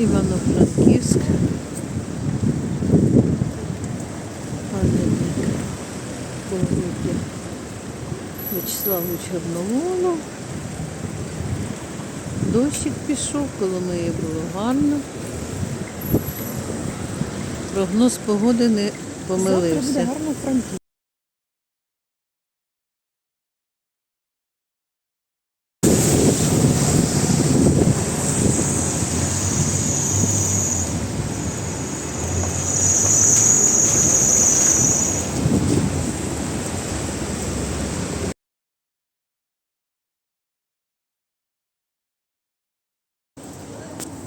Івано-Франківськ. Пам'ятник Богоруді Вячеславу Чорноволу. Дощик пішов, Коломиї було гарно. Прогноз погоди не помилився.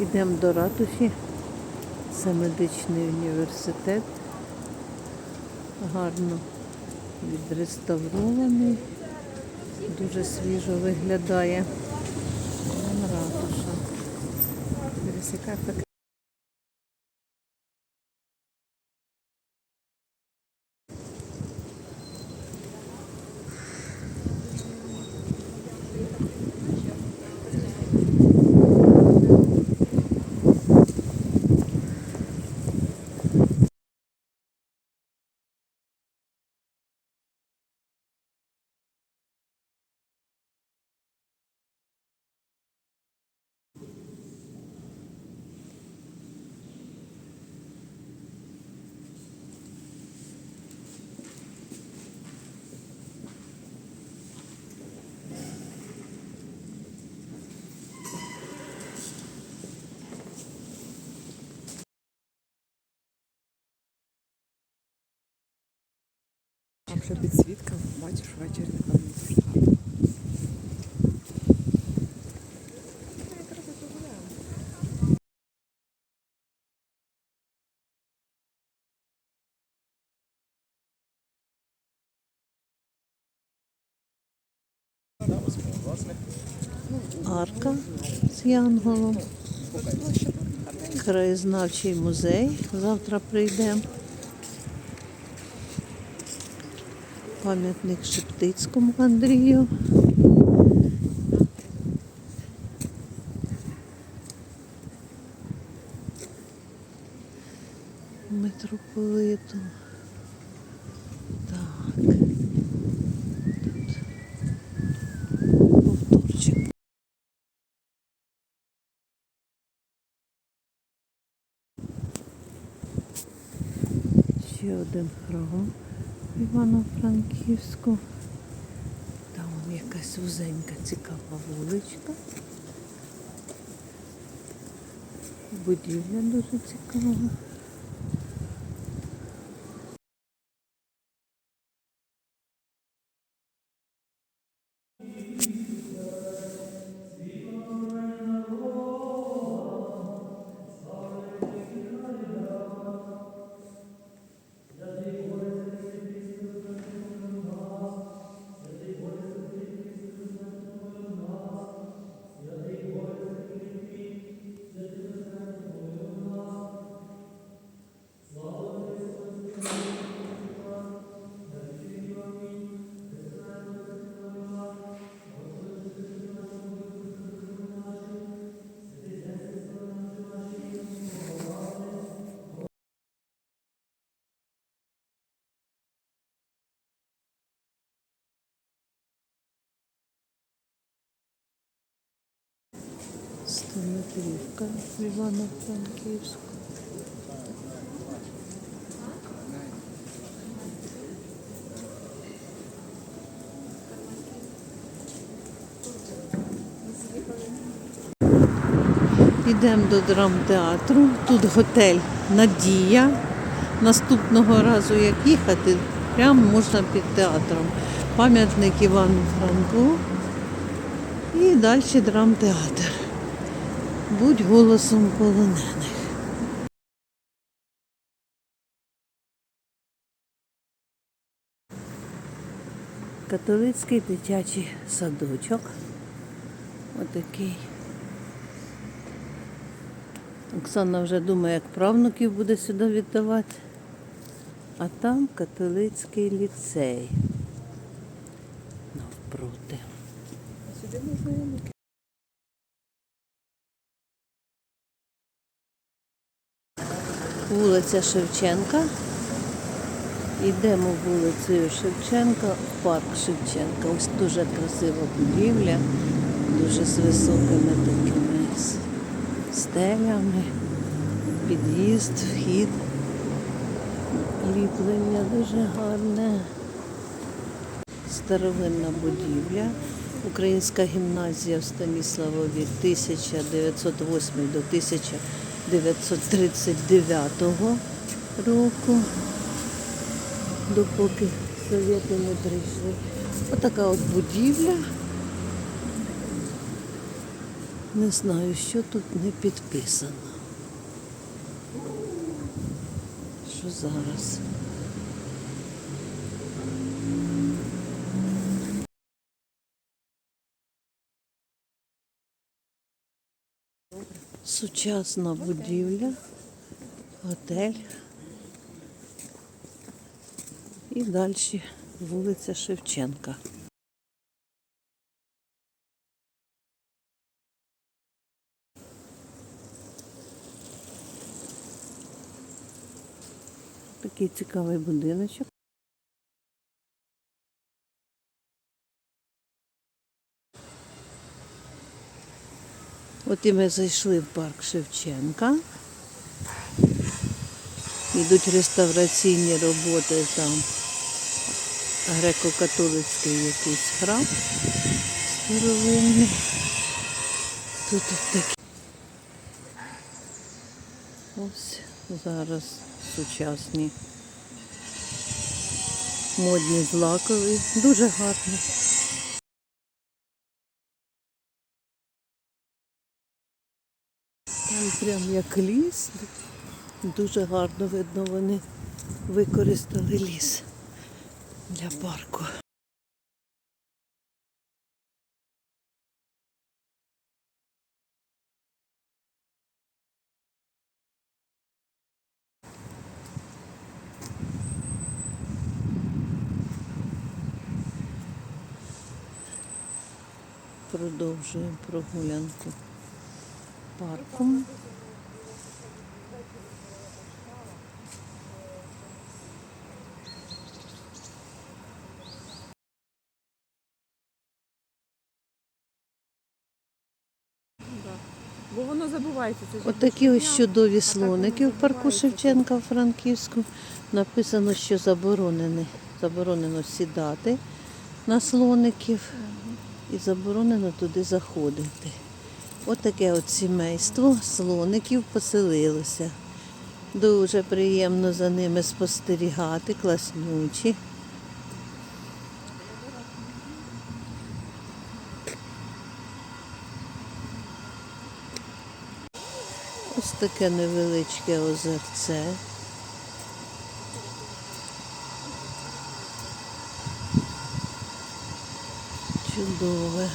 Йдемо до ратуші. Це медичний університет. Гарно відреставрований. Дуже свіжо виглядає. Ратуша. Ще підсвітка, бачиш, ввечері напевно гарно. арка з янголом. Краєзнавчий музей. Завтра прийдемо. Пам'ятник Шептицькому Андрію. Митрополиту. Так. Тут повторчик. Ще один храм Івано-Франківську. Там якась вузенька цікава вуличка. Будівля дуже цікава. Стометрівка в Івано-Франківську. Йдемо до драмтеатру. Тут готель Надія. Наступного разу, як їхати, прямо можна під театром. Пам'ятник Івану Франку. І далі драмтеатр. Будь голосом полонених. Католицький дитячий садочок. Отакий. Оксана вже думає, як правнуків буде сюди віддавати. А там католицький ліцей. Навпроти. Сюди можна Вулиця Шевченка. Йдемо вулицею Шевченка в парк Шевченка. Ось дуже красива будівля, дуже з високими такими стелями. Під'їзд, вхід. Ліплення дуже гарне. Старовинна будівля. Українська гімназія в Станіславові 1908 до 1939 року, допоки совєти не прийшли. Отака от будівля. Не знаю, що тут не підписано. Що зараз? Сучасна будівля, готель. І далі вулиця Шевченка. Такий цікавий будиночок. От і ми зайшли в парк Шевченка. Йдуть реставраційні роботи там. Греко-католицький якийсь храм старовинний. Тут от такі. Ось зараз сучасні. Модні злакові. Дуже гарно. Прям як ліс. Дуже гарно видно, вони використали ліс для парку. Продовжуємо прогулянку парком. Бо воно забувається. Це Отакі ось чудові слоники в парку Шевченка в Франківську. Написано, що заборонені. Заборонено сідати на слоників і заборонено туди заходити. Отаке от сімейство слоників поселилося. Дуже приємно за ними спостерігати, класнючі. Ось таке невеличке озерце. Чудове.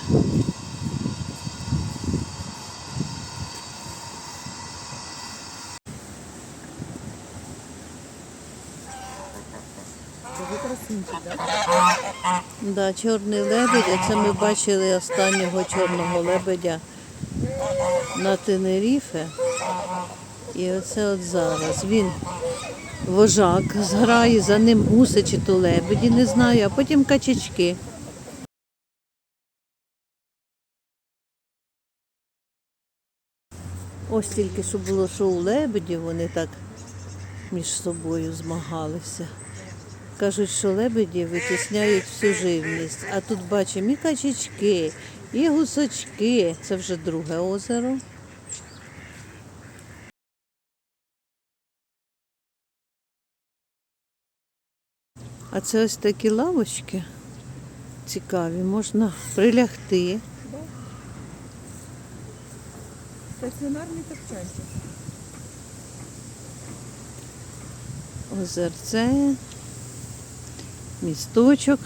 Да, чорний лебедь, а це ми бачили останнього чорного лебедя на Тенеріфе. І оце от зараз. Він вожак зграє, за ним гуси чи то лебеді, не знаю, а потім качечки. Ось тільки що було шоу лебедів, вони так між собою змагалися. Кажуть, що лебеді витісняють всю живність. А тут бачимо і качечки, і гусочки. Це вже друге озеро. А це ось такі лавочки цікаві, можна прилягти. Стаціонарний топчанчик. Озерце, місточок.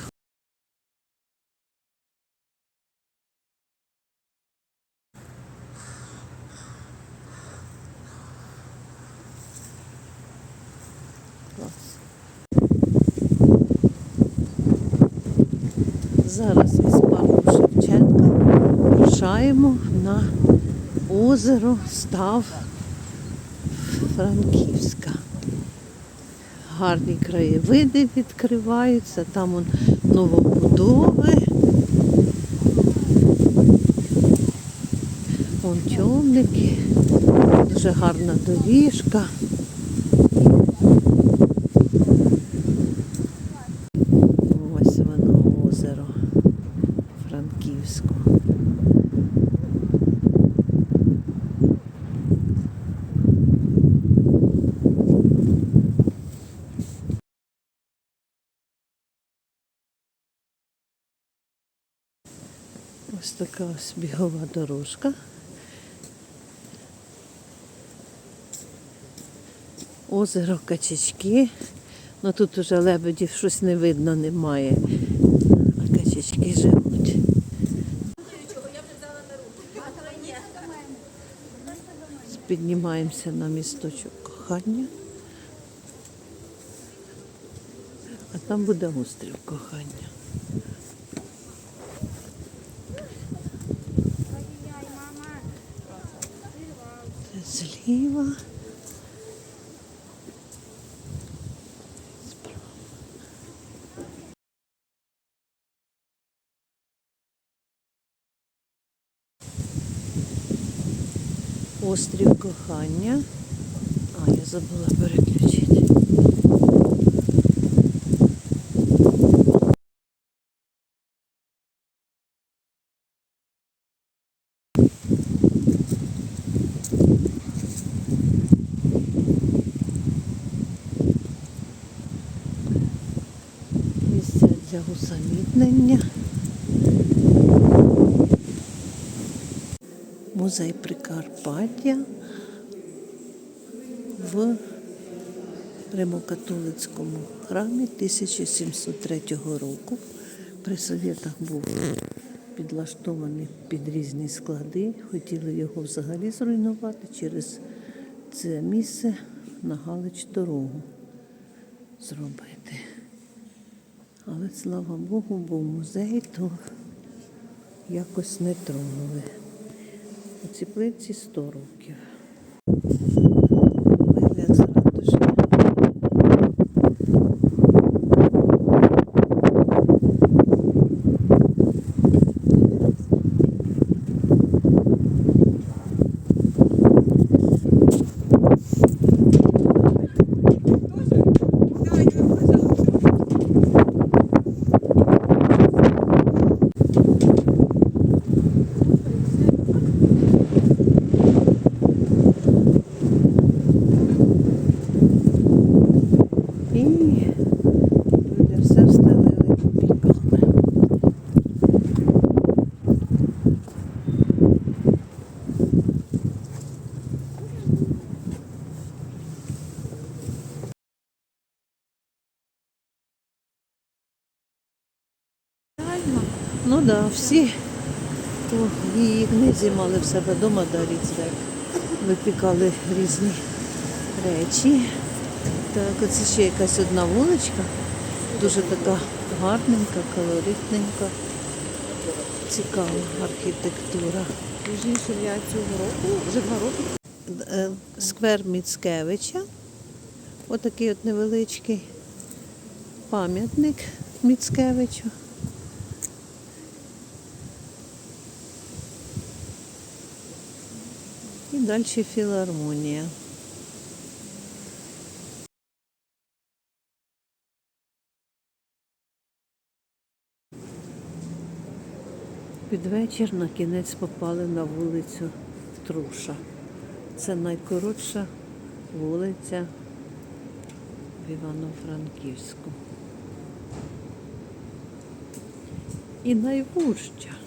Клас. Зараз із парку Шевченка рушаємо на озеро Став Франківська. гарні краєвиди відкриваються, там он новобудови. Вон човники, дуже гарна доріжка. Ось воно озеро Франківську. Ось така ось бігова дорожка. Озеро Качечки. Ну тут уже лебедів щось не видно, немає. А качечки живуть. Піднімаємося на місточок кохання. А там буде острів кохання. Справа. Острів кохання. А, я забула переключити. Для усамітнення. Музей Прикарпаття в Римокатолицькому храмі 1703 року. При совєтах був підлаштований під різні склади. Хотіли його взагалі зруйнувати через це місце на Галич дорогу зробити. Але слава Богу, був музей, то якось не тронули. У ці плитці 100 років. Ну так, да, всі, хто її книзі мали в себе вдома, да, різне, випікали різні речі. Так, оце ще якась одна вуличка, дуже така гарненька, колоритненька, цікава архітектура. Іншим, я цього року вже два роки Е, Сквер Міцкевича, отакий от невеличкий пам'ятник Міцкевичу. І далі філармонія. Під вечір на кінець попали на вулицю Труша. Це найкоротша вулиця в Івано-Франківську. І найвужча.